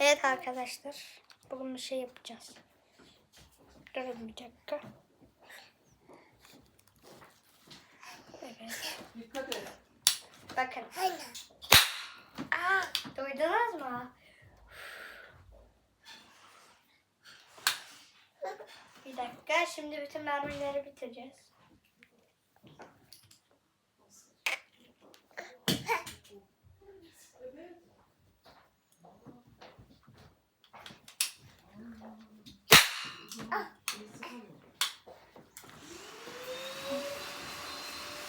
Evet arkadaşlar. Bugün bir şey yapacağız. Durun bir dakika. Evet. Dikkat et. Bakın. Aa, duydunuz mu? Bir dakika. Şimdi bütün mermileri bitireceğiz.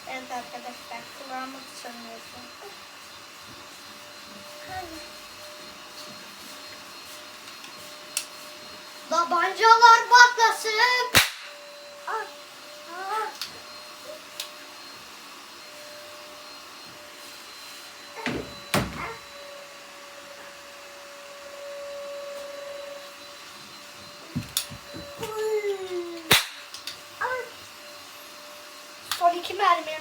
Evet arkadaşlar. Kulağımı sanıyorsun. Tabancalar patlasın. Son iki mermi.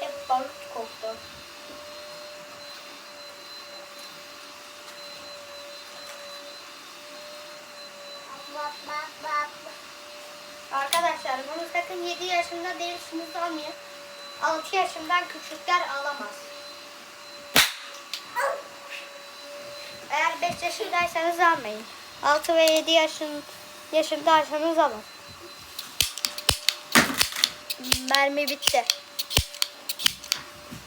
Hep balık koktu. Arkadaşlar bunu sakın 7 yaşında değilsiniz almayın. 6 yaşından küçükler alamaz. Eğer 5 yaşındaysanız almayın. 6 ve 7 yaşın yaşındaysanız alın. Mermi bitti.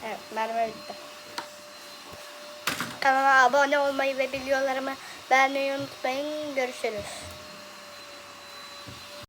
Evet mermi bitti. Kanala abone olmayı ve videolarımı beğenmeyi unutmayın. Görüşürüz.